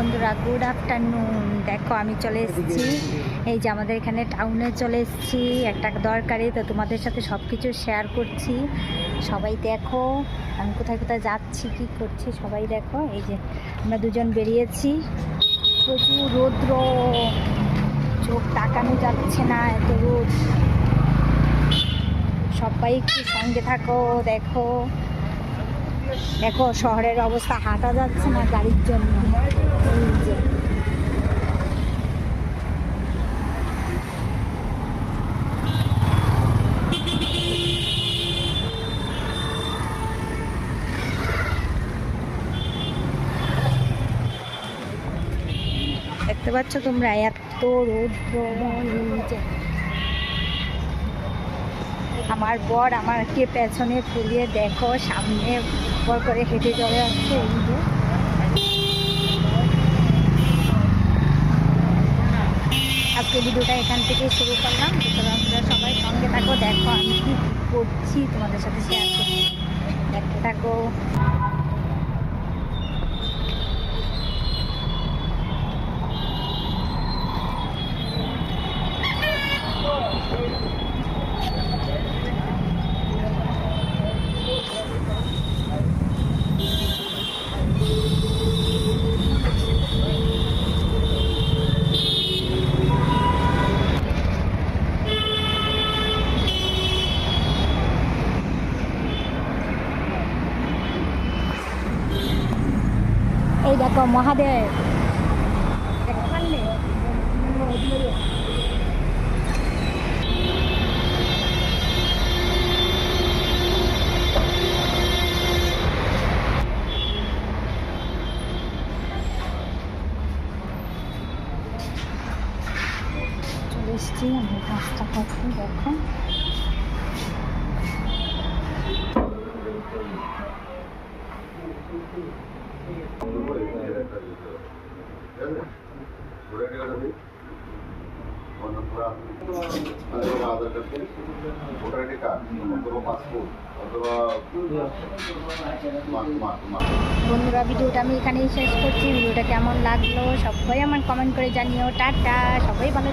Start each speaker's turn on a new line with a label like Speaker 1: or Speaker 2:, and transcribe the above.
Speaker 1: বন্ধুরা good afternoon দেখো, আমি চলে এসেছি। এই যে আমাদের এখানে টাউনে চলে এসেছি। একটা দরকারি, তো তোমাদের সাথে সব কিছু শেয়ার করছি। সবাই দেখো, আমি কোথায় কোথায় যাচ্ছি, কি করছি, সবাই দেখো। এই যে আমরা দুজন বেরিয়েছি। প্রচুর রৌদ্র। চোখ তাকানো যাচ্ছে না, এত রোদ। সবাই একটু সঙ্গে থাকো, দেখো। দেখো শহরের অবস্থা হাঁটা যাচ্ছে না গাড়ির জন্য। দেখতে পাচ্ছ তোমরা এত এই যে আমার বর আমাকে পেছনে ফুলিয়ে দেখো, সামনে বর করে হেঁটে চলে আসছে এই যে। আজকে ভিডিওটা এখান থেকে শুরু করলাম। তোমরা সবাই সঙ্গে থাকো, দেখো আমি কি করছি, তোমাদের সাথে শেয়ার করছি। দেখতে থাকো। এই দেখো মহাদেব। এসছি আমি কাজটা করছি দেখো। বন্ধুরা, ভিডিওটা আমি এখানেই শেষ করছি। ভিডিওটা কেমন লাগল সবাই আমার কমেন্ট করে জানিও। টাটা, সবাই ভালো